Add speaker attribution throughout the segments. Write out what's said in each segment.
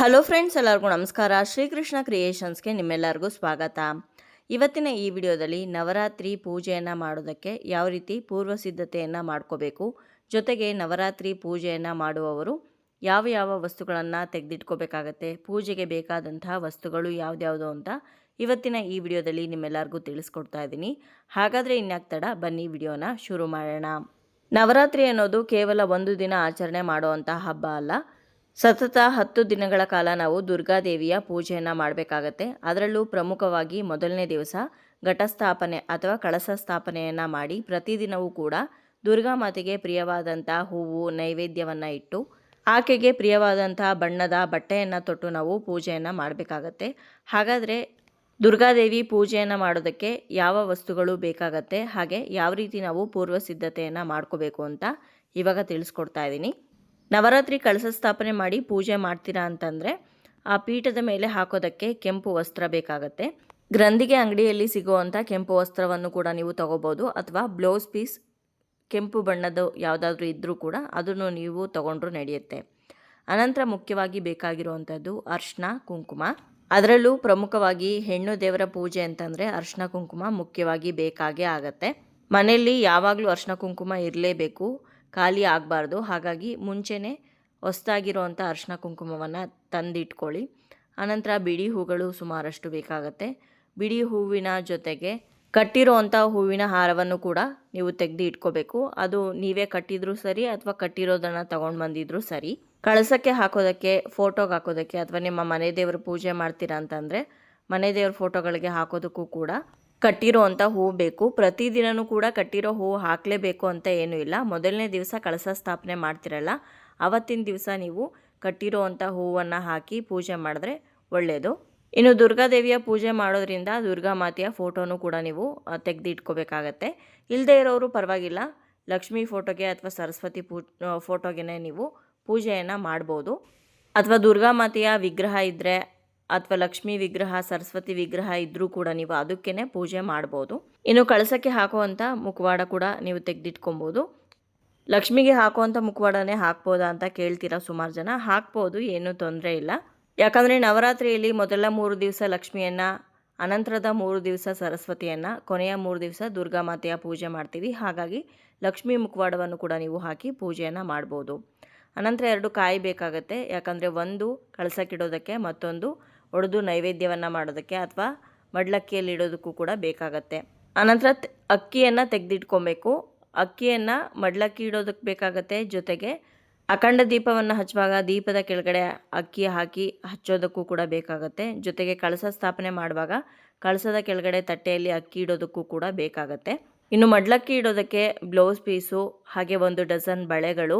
Speaker 1: Hello friends ಎಲ್ಲರಿಗೂ ನಮಸ್ಕಾರ. ಶ್ರೀಕೃಷ್ಣ ಕ್ರಿಯೇಷನ್ಸ್ಗೆ ನಿಮ್ಮೆಲ್ಲರಿಗೂ ಸ್ವಾಗತ. ಇವತ್ತಿನ ಈ ವಿಡಿಯೋದಲ್ಲಿ ನವರಾತ್ರಿ ಪೂಜೆಯನ್ನು ಮಾಡೋದಕ್ಕೆ ಯಾವ ರೀತಿ ಪೂರ್ವ ಸಿದ್ಧತೆಯನ್ನು ಮಾಡ್ಕೋಬೇಕು, ಜೊತೆಗೆ ನವರಾತ್ರಿ ಪೂಜೆಯನ್ನು ಮಾಡುವವರು ಯಾವ ಯಾವ ವಸ್ತುಗಳನ್ನು ತೆಗೆದಿಟ್ಕೋಬೇಕಾಗತ್ತೆ, ಪೂಜೆಗೆ ಬೇಕಾದಂತಹ ವಸ್ತುಗಳು ಯಾವ್ದ್ಯಾವುದು ಅಂತ ಇವತ್ತಿನ ಈ ವಿಡಿಯೋದಲ್ಲಿ ನಿಮ್ಮೆಲ್ಲರಿಗೂ ತಿಳಿಸ್ಕೊಡ್ತಾ ಇದ್ದೀನಿ. ಹಾಗಾದರೆ ಇನ್ಯಾಕ್ತಡ ಬನ್ನಿ ವಿಡಿಯೋನ ಶುರು ಮಾಡೋಣ. ನವರಾತ್ರಿ ಅನ್ನೋದು ಕೇವಲ ಒಂದು ದಿನ ಆಚರಣೆ ಮಾಡುವಂಥ ಹಬ್ಬ ಅಲ್ಲ ಸತತ ಹತ್ತು ದಿನಗಳ ಕಾಲ ನಾವು ದುರ್ಗಾದೇವಿಯ ಪೂಜೆಯನ್ನು ಮಾಡಬೇಕಾಗತ್ತೆ. ಅದರಲ್ಲೂ ಪ್ರಮುಖವಾಗಿ ಮೊದಲನೇ ದಿವಸ ಘಟಸ್ಥಾಪನೆ ಅಥವಾ ಕಳಸ ಸ್ಥಾಪನೆಯನ್ನು ಮಾಡಿ ಪ್ರತಿದಿನವೂ ಕೂಡ ದುರ್ಗಾ ಮಾತೆಗೆ ಪ್ರಿಯವಾದಂಥ ಹೂವು, ನೈವೇದ್ಯವನ್ನು ಇಟ್ಟು ಆಕೆಗೆ ಪ್ರಿಯವಾದಂಥ ಬಣ್ಣದ ಬಟ್ಟೆಯನ್ನು ತೊಟ್ಟು ನಾವು ಪೂಜೆಯನ್ನು ಮಾಡಬೇಕಾಗತ್ತೆ. ಹಾಗಾದರೆ ದುರ್ಗಾದೇವಿ ಪೂಜೆಯನ್ನು ಮಾಡೋದಕ್ಕೆ ಯಾವ ವಸ್ತುಗಳು ಬೇಕಾಗತ್ತೆ, ಹಾಗೆ ಯಾವ ರೀತಿ ನಾವು ಪೂರ್ವ ಸಿದ್ಧತೆಯನ್ನು ಮಾಡ್ಕೋಬೇಕು ಅಂತ ಇವಾಗ ತಿಳಿಸ್ಕೊಡ್ತಾ ಇದ್ದೀನಿ. ನವರಾತ್ರಿ ಕಳಸ ಸ್ಥಾಪನೆ ಮಾಡಿ ಪೂಜೆ ಮಾಡ್ತೀರಾ ಅಂತಂದರೆ ಆ ಪೀಠದ ಮೇಲೆ ಹಾಕೋದಕ್ಕೆ ಕೆಂಪು ವಸ್ತ್ರ ಬೇಕಾಗತ್ತೆ. ಗ್ರಂಥಿಗೆ ಅಂಗಡಿಯಲ್ಲಿ ಸಿಗುವಂಥ ಕೆಂಪು ವಸ್ತ್ರವನ್ನು ಕೂಡ ನೀವು ತಗೋಬೋದು ಅಥವಾ ಬ್ಲೌಸ್ ಪೀಸ್, ಕೆಂಪು ಬಣ್ಣದ ಯಾವುದಾದ್ರೂ ಇದ್ದರೂ ಕೂಡ ಅದನ್ನು ನೀವು ತಗೊಂಡ್ರೂ ನಡೆಯುತ್ತೆ. ಅನಂತರ ಮುಖ್ಯವಾಗಿ ಬೇಕಾಗಿರುವಂಥದ್ದು ಅರ್ಶನ, ಕುಂಕುಮ. ಅದರಲ್ಲೂ ಪ್ರಮುಖವಾಗಿ ಹೆಣ್ಣು ದೇವರ ಪೂಜೆ ಅಂತಂದರೆ ಅರ್ಶನ, ಕುಂಕುಮ ಮುಖ್ಯವಾಗಿ ಬೇಕಾಗೇ ಆಗತ್ತೆ. ಮನೆಯಲ್ಲಿ ಯಾವಾಗಲೂ ಅರ್ಶನ, ಕುಂಕುಮ ಇರಲೇಬೇಕು. ಖಾಲಿ ಆಗಬಾರ್ದು. ಹಾಗಾಗಿ ಮುಂಚೆನೇ ಹೊಸ್ದಾಗಿರುವಂಥ ಅರ್ಶಿನ ಕುಂಕುಮವನ್ನು ತಂದಿಟ್ಕೊಳ್ಳಿ. ಆನಂತರ ಬಿಡಿ ಹೂಗಳು ಸುಮಾರಷ್ಟು ಬೇಕಾಗತ್ತೆ. ಬಿಡಿ ಹೂವಿನ ಜೊತೆಗೆ ಕಟ್ಟಿರುವಂಥ ಹೂವಿನ ಹಾರವನ್ನು ಕೂಡ ನೀವು ತೆಗೆದು ಇಟ್ಕೋಬೇಕು. ಅದು ನೀವೇ ಕಟ್ಟಿದ್ರೂ ಸರಿ ಅಥವಾ ಕಟ್ಟಿರೋದನ್ನು ತಗೊಂಡು ಬಂದಿದ್ರೂ ಸರಿ. ಕಳಸಕ್ಕೆ ಹಾಕೋದಕ್ಕೆ, ಫೋಟೋಗೆ ಹಾಕೋದಕ್ಕೆ ಅಥವಾ ನಿಮ್ಮ ಮನೆ ದೇವರು ಪೂಜೆ ಮಾಡ್ತೀರಾ ಅಂತಂದರೆ ಮನೆ ದೇವ್ರ ಫೋಟೋಗಳಿಗೆ ಹಾಕೋದಕ್ಕೂ ಕೂಡ ಕಟ್ಟಿರೋ ಅಂಥ ಹೂವು ಬೇಕು ಪ್ರತಿದಿನವೂ ಕೂಡ ಕಟ್ಟಿರೋ ಹೂವು ಹಾಕಲೇಬೇಕು ಅಂತ ಏನೂ ಇಲ್ಲ. ಮೊದಲನೇ ದಿವಸ ಕಳಸ ಸ್ಥಾಪನೆ ಮಾಡ್ತಿರಲ್ಲ ಆವತ್ತಿನ ದಿವಸ ನೀವು ಕಟ್ಟಿರೋ ಅಂಥ ಹೂವನ್ನು ಹಾಕಿ ಪೂಜೆ ಮಾಡಿದ್ರೆ ಒಳ್ಳೆಯದು ಇನ್ನು ದುರ್ಗಾದೇವಿಯ ಪೂಜೆ ಮಾಡೋದ್ರಿಂದ ದುರ್ಗಾ ಮಾತೆಯ ಫೋಟೋನು ಕೂಡ ನೀವು ತೆಗೆದಿಟ್ಕೋಬೇಕಾಗತ್ತೆ. ಇಲ್ಲದೇ ಇರೋರು ಪರವಾಗಿಲ್ಲ. ಲಕ್ಷ್ಮೀ ಫೋಟೋಗೆ ಅಥವಾ ಸರಸ್ವತಿ ಪೂ ಫೋಟೋಗೆ ನೀವು ಪೂಜೆಯನ್ನು ಮಾಡ್ಬೋದು. ಅಥವಾ ದುರ್ಗಾ ಮಾತೆಯ ವಿಗ್ರಹ ಇದ್ದರೆ ಅಥವಾ ಲಕ್ಷ್ಮೀ ವಿಗ್ರಹ, ಸರಸ್ವತಿ ವಿಗ್ರಹ ಇದ್ದರೂ ಕೂಡ ನೀವು ಅದಕ್ಕೇನೆ ಪೂಜೆ ಮಾಡ್ಬೋದು. ಇನ್ನು ಕಳಸಕ್ಕೆ ಹಾಕುವಂಥ ಮುಖವಾಡ ಕೂಡ ನೀವು ತೆಗೆದಿಟ್ಕೊಬೋದು. ಲಕ್ಷ್ಮಿಗೆ ಹಾಕುವಂಥ ಮುಖವಾಡನೇ ಹಾಕ್ಬೋದಾ ಅಂತ ಕೇಳ್ತೀರಾ ಸುಮಾರು ಜನ? ಹಾಕ್ಬೋದು, ಏನೂ ತೊಂದರೆ ಇಲ್ಲ. ಯಾಕಂದರೆ ನವರಾತ್ರಿಯಲ್ಲಿ ಮೊದಲ ಮೂರು ದಿವಸ ಲಕ್ಷ್ಮಿಯನ್ನು, ಅನಂತರದ ಮೂರು ದಿವಸ ಸರಸ್ವತಿಯನ್ನು, ಕೊನೆಯ ಮೂರು ದಿವಸ ದುರ್ಗಾ ಮಾತೆಯ ಪೂಜೆ ಮಾಡ್ತೀವಿ. ಹಾಗಾಗಿ ಲಕ್ಷ್ಮೀ ಮುಖವಾಡವನ್ನು ಕೂಡ ನೀವು ಹಾಕಿ ಪೂಜೆಯನ್ನು ಮಾಡ್ಬೋದು. ಅನಂತರ ಎರಡು ಕಾಯಿ ಬೇಕಾಗತ್ತೆ. ಯಾಕಂದರೆ ಒಂದು ಕಳಸಕ್ಕಿಡೋದಕ್ಕೆ ಮತ್ತೊಂದು ಒಡೆದು ನೈವೇದ್ಯವನ್ನು ಮಾಡೋದಕ್ಕೆ ಅಥವಾ ಮಡ್ಲಕ್ಕಿಯಲ್ಲಿ ಇಡೋದಕ್ಕೂ ಕೂಡ ಬೇಕಾಗತ್ತೆ. ಆನಂತರ ಅಕ್ಕಿಯನ್ನು ತೆಗೆದಿಟ್ಕೊಬೇಕು. ಅಕ್ಕಿಯನ್ನು ಮಡ್ಲಕ್ಕಿ ಇಡೋದಕ್ಕೆ ಬೇಕಾಗತ್ತೆ. ಜೊತೆಗೆ ಅಖಂಡ ದೀಪವನ್ನು ಹಚ್ಚುವಾಗ ದೀಪದ ಕೆಳಗಡೆ ಅಕ್ಕಿ ಹಾಕಿ ಹಚ್ಚೋದಕ್ಕೂ ಕೂಡ ಬೇಕಾಗತ್ತೆ. ಜೊತೆಗೆ ಕಳಸ ಸ್ಥಾಪನೆ ಮಾಡುವಾಗ ಕಳಸದ ಕೆಳಗಡೆ ತಟ್ಟೆಯಲ್ಲಿ ಅಕ್ಕಿ ಇಡೋದಕ್ಕೂ ಕೂಡ ಬೇಕಾಗತ್ತೆ. ಇನ್ನು ಮಡ್ಲಕ್ಕಿ ಇಡೋದಕ್ಕೆ ಬ್ಲೌಸ್ ಪೀಸು, ಹಾಗೆ ಒಂದು ಡಜನ್ ಬಳೆಗಳು,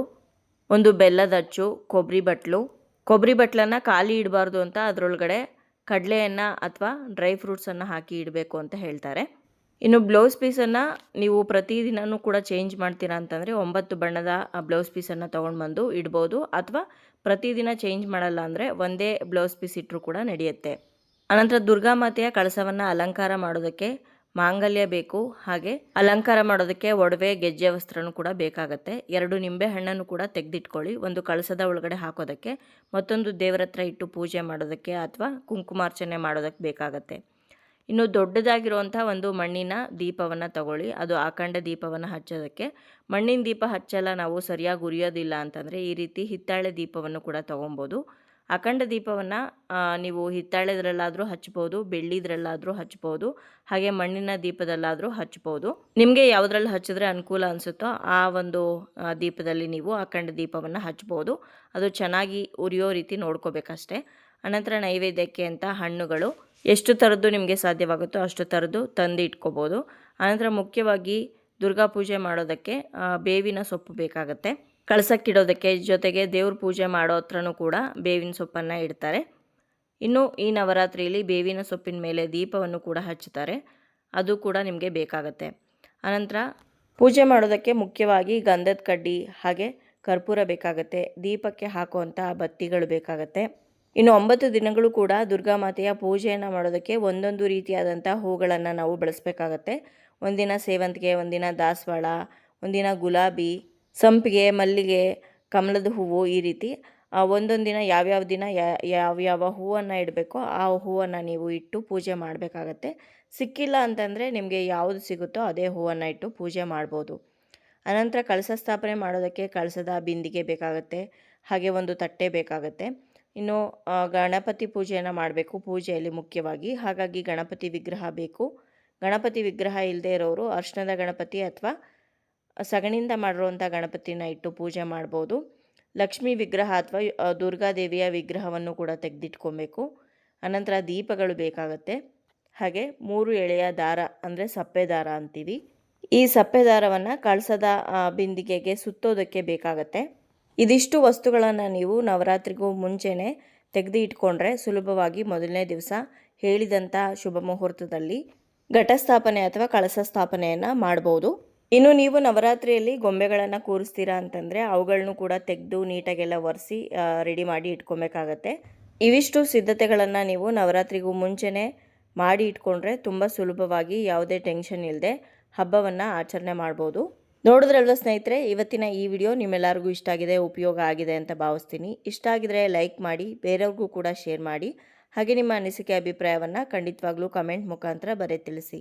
Speaker 1: ಒಂದು ಬೆಲ್ಲದ ಅಚ್ಚು ಕೊಬ್ಬರಿ ಬಟ್ಲು ಕೊಬ್ಬರಿ ಬಟ್ಲನ್ನು ಖಾಲಿ ಇಡಬಾರ್ದು ಅಂತ ಅದರೊಳಗಡೆ ಕಡಲೆಯನ್ನು ಅಥವಾ ಡ್ರೈ ಫ್ರೂಟ್ಸನ್ನು ಹಾಕಿ ಇಡಬೇಕು ಅಂತ ಹೇಳ್ತಾರೆ. ಇನ್ನು ಬ್ಲೌಸ್ ಪೀಸನ್ನು ನೀವು ಪ್ರತಿದಿನವೂ ಕೂಡ ಚೇಂಜ್ ಮಾಡ್ತೀರಾ ಅಂತಂದರೆ ಒಂಬತ್ತು ಬಣ್ಣದ ಬ್ಲೌಸ್ ಪೀಸನ್ನು ತೊಗೊಂಡು ಬಂದು ಇಡ್ಬೋದು ಅಥವಾ ಪ್ರತಿದಿನ ಚೇಂಜ್ ಮಾಡಲ್ಲ ಅಂದರೆ ಒಂದೇ ಬ್ಲೌಸ್ ಪೀಸ್ ಇಟ್ಟರೂ ಕೂಡ ನಡೆಯುತ್ತೆ. ಅನಂತರ ದುರ್ಗಾ ಮಾತೆಯ ಕಳಸವನ್ನು ಅಲಂಕಾರ ಮಾಡೋದಕ್ಕೆ ಮಾಂಗಲ್ಯ ಬೇಕು, ಹಾಗೆ ಅಲಂಕಾರ ಮಾಡೋದಕ್ಕೆ ಒಡವೆ, ಗೆಜ್ಜೆ ವಸ್ತ್ರನೂ ಕೂಡ ಬೇಕಾಗತ್ತೆ. ಎರಡು ನಿಂಬೆ ಹಣ್ಣನ್ನು ಕೂಡ ತೆಗೆದಿಟ್ಕೊಳ್ಳಿ. ಒಂದು ಕಳಸದ ಒಳಗಡೆ ಹಾಕೋದಕ್ಕೆ, ಮತ್ತೊಂದು ದೇವರ ಹತ್ರ ಇಟ್ಟು ಪೂಜೆ ಮಾಡೋದಕ್ಕೆ ಅಥವಾ ಕುಂಕುಮಾರ್ಚನೆ ಮಾಡೋದಕ್ಕೆ ಬೇಕಾಗತ್ತೆ. ಇನ್ನು ದೊಡ್ಡದಾಗಿರುವಂಥ ಒಂದು ಮಣ್ಣಿನ ದೀಪವನ್ನು ತಗೊಳ್ಳಿ. ಅದು ಆಖಂಡ ದೀಪವನ್ನು ಹಚ್ಚೋದಕ್ಕೆ. ಮಣ್ಣಿನ ದೀಪ ಹಚ್ಚಲ್ಲ ನಾವು, ಸರಿಯಾಗಿ ಉರಿಯೋದಿಲ್ಲ ಅಂತಂದರೆ ಈ ರೀತಿ ಹಿತ್ತಾಳೆ ದೀಪವನ್ನು ಕೂಡ ತೊಗೊಬೋದು ಅಖಂಡ ದೀಪವನ್ನು ನೀವು ಹಿತ್ತಾಳೆದ್ರಲ್ಲಾದರೂ ಹಚ್ಬೋದು, ಬೆಳ್ಳಿದ್ರಲ್ಲಾದರೂ ಹಚ್ಬೋದು, ಹಾಗೆ ಮಣ್ಣಿನ ದೀಪದಲ್ಲಾದರೂ ಹಚ್ಬೋದು. ನಿಮಗೆ ಯಾವುದ್ರಲ್ಲಿ ಹಚ್ಚಿದ್ರೆ ಅನುಕೂಲ ಅನಿಸುತ್ತೋ ಆ ಒಂದು ದೀಪದಲ್ಲಿ ನೀವು ಅಖಂಡ ದೀಪವನ್ನು ಹಚ್ಬೋದು. ಅದು ಚೆನ್ನಾಗಿ ಉರಿಯೋ ರೀತಿ ನೋಡ್ಕೋಬೇಕಷ್ಟೆ. ಅನಂತರ ನೈವೇದ್ಯಕ್ಕೆ ಅಂತ ಹಣ್ಣುಗಳು. ಎಷ್ಟು ಥರದ್ದು ನಿಮಗೆ ಸಾಧ್ಯವಾಗುತ್ತೋ ಅಷ್ಟು ಥರದ್ದು ತಂದು ಇಟ್ಕೋಬೋದು. ಅನಂತರ ಮುಖ್ಯವಾಗಿ ದುರ್ಗಾ ಪೂಜೆ ಮಾಡೋದಕ್ಕೆ ಬೇವಿನ ಸೊಪ್ಪು ಬೇಕಾಗತ್ತೆ. ಕಳಸಕ್ಕಿಡೋದಕ್ಕೆ ಜೊತೆಗೆ ದೇವ್ರ ಪೂಜೆ ಮಾಡೋ ಹತ್ರನೂ ಕೂಡ ಬೇವಿನ ಸೊಪ್ಪನ್ನು ಇಡ್ತಾರೆ. ಇನ್ನು ಈ ನವರಾತ್ರಿಯಲ್ಲಿ ಬೇವಿನ ಸೊಪ್ಪಿನ ಮೇಲೆ ದೀಪವನ್ನು ಕೂಡ ಹಚ್ಚುತ್ತಾರೆ. ಅದು ಕೂಡ ನಿಮಗೆ ಬೇಕಾಗತ್ತೆ. ಅನಂತರ ಪೂಜೆ ಮಾಡೋದಕ್ಕೆ ಮುಖ್ಯವಾಗಿ ಗಂಧದ ಕಡ್ಡಿ ಹಾಗೆ ಕರ್ಪೂರ ಬೇಕಾಗತ್ತೆ. ದೀಪಕ್ಕೆ ಹಾಕುವಂಥ ಬತ್ತಿಗಳು ಬೇಕಾಗತ್ತೆ. ಇನ್ನು ಒಂಬತ್ತು ದಿನಗಳು ಕೂಡ ದುರ್ಗಾ ಮಾತೆಯ ಪೂಜೆಯನ್ನು ಮಾಡೋದಕ್ಕೆ ಒಂದೊಂದು ರೀತಿಯಾದಂಥ ಹೂಗಳನ್ನು ನಾವು ಬಳಸಬೇಕಾಗತ್ತೆ. ಒಂದಿನ ಸೇವಂತಿಗೆ, ಒಂದಿನ ದಾಸವಾಳ, ಒಂದಿನ ಗುಲಾಬಿ ಸಂಪಿಗೆ, ಮಲ್ಲಿಗೆ, ಕಮಲದ ಹೂವು ಈ ರೀತಿ. ಒಂದೊಂದು ದಿನ ಯಾವ್ಯಾವ ದಿನ ಯಾವ್ಯಾವ ಹೂವನ್ನು ಇಡಬೇಕೋ ಆ ಹೂವನ್ನು ನೀವು ಇಟ್ಟು ಪೂಜೆ ಮಾಡಬೇಕಾಗತ್ತೆ. ಸಿಕ್ಕಿಲ್ಲ ಅಂತಂದರೆ ನಿಮಗೆ ಯಾವುದು ಸಿಗುತ್ತೋ ಅದೇ ಹೂವನ್ನು ಇಟ್ಟು ಪೂಜೆ ಮಾಡ್ಬೋದು. ಅನಂತರ ಕಳಸ ಸ್ಥಾಪನೆ ಮಾಡೋದಕ್ಕೆ ಕಳಸದ ಬಿಂದಿಗೆ ಬೇಕಾಗುತ್ತೆ, ಹಾಗೆ ಒಂದು ತಟ್ಟೆ ಬೇಕಾಗುತ್ತೆ. ಇನ್ನು ಗಣಪತಿ ಪೂಜೆಯನ್ನು ಮಾಡಬೇಕು ಪೂಜೆಯಲ್ಲಿ ಮುಖ್ಯವಾಗಿ. ಹಾಗಾಗಿ ಗಣಪತಿ ವಿಗ್ರಹ ಬೇಕು. ಗಣಪತಿ ವಿಗ್ರಹ ಇಲ್ಲದೆ ಇರೋರು ಅರ್ಶನದ ಗಣಪತಿ ಅಥವಾ ಸಗಣಿಯಿಂದ ಮಾಡಿರುವಂಥ ಗಣಪತಿನ ಇಟ್ಟು ಪೂಜೆ ಮಾಡ್ಬೋದು. ಲಕ್ಷ್ಮೀ ವಿಗ್ರಹ ಅಥವಾ ದುರ್ಗಾದೇವಿಯ ವಿಗ್ರಹವನ್ನು ಕೂಡ ತೆಗೆದಿಟ್ಕೊಬೇಕು. ಅನಂತರ ದೀಪಗಳು ಬೇಕಾಗುತ್ತೆ. ಹಾಗೆ ಮೂರು ಎಳೆಯ ದಾರ ಅಂದರೆ ಸಪ್ಪೆ ದಾರ ಅಂತೀವಿ. ಈ ಸಪ್ಪೆ ದಾರವನ್ನು ಕಳಸದ ಬಿಂದಿಗೆಗೆ ಸುತ್ತೋದಕ್ಕೆ ಬೇಕಾಗತ್ತೆ. ಇದಿಷ್ಟು ವಸ್ತುಗಳನ್ನು ನೀವು ನವರಾತ್ರಿಗೂ ಮುಂಚೆನೆ ತೆಗೆದು ಇಟ್ಕೊಂಡ್ರೆ ಸುಲಭವಾಗಿ ಮೊದಲನೇ ದಿವಸ ಹೇಳಿದಂಥ ಶುಭ ಮುಹೂರ್ತದಲ್ಲಿ ಘಟಸ್ಥಾಪನೆ ಅಥವಾ ಕಳಸ ಸ್ಥಾಪನೆಯನ್ನು ಮಾಡ್ಬೋದು. ಇನ್ನು ನೀವು ನವರಾತ್ರಿಯಲ್ಲಿ ಗೊಂಬೆಗಳನ್ನು ಕೂರಿಸ್ತೀರಾ ಅಂತಂದರೆ ಅವುಗಳನ್ನು ಕೂಡ ತೆಗೆದು ನೀಟಾಗೆಲ್ಲ ಒರೆಸಿ ರೆಡಿ ಮಾಡಿ ಇಟ್ಕೊಬೇಕಾಗತ್ತೆ. ಇವಿಷ್ಟು ಸಿದ್ಧತೆಗಳನ್ನು ನೀವು ನವರಾತ್ರಿಗೂ ಮುಂಚೆನೇ ಮಾಡಿ ಇಟ್ಕೊಂಡ್ರೆ ತುಂಬ ಸುಲಭವಾಗಿ ಯಾವುದೇ ಟೆನ್ಷನ್ ಇಲ್ಲದೆ ಹಬ್ಬವನ್ನು ಆಚರಣೆ ಮಾಡ್ಬೋದು. ನೋಡಿದ್ರಲ್ವ ಸ್ನೇಹಿತರೆ, ಇವತ್ತಿನ ಈ ವಿಡಿಯೋ ನಿಮ್ಮೆಲ್ಲರಿಗೂ ಇಷ್ಟ ಆಗಿದೆ, ಉಪಯೋಗ ಆಗಿದೆ ಅಂತ ಭಾವಿಸ್ತೀನಿ. ಇಷ್ಟ ಆಗಿದ್ರೆ ಲೈಕ್ ಮಾಡಿ, ಬೇರೆಯವ್ರಿಗೂ ಕೂಡ ಶೇರ್ ಮಾಡಿ. ಹಾಗೆ ನಿಮ್ಮ ಅನಿಸಿಕೆ ಅಭಿಪ್ರಾಯವನ್ನು ಖಂಡಿತವಾಗ್ಲೂ ಕಮೆಂಟ್ ಮುಖಾಂತರ ಬರೆ ತಿಳಿಸಿ.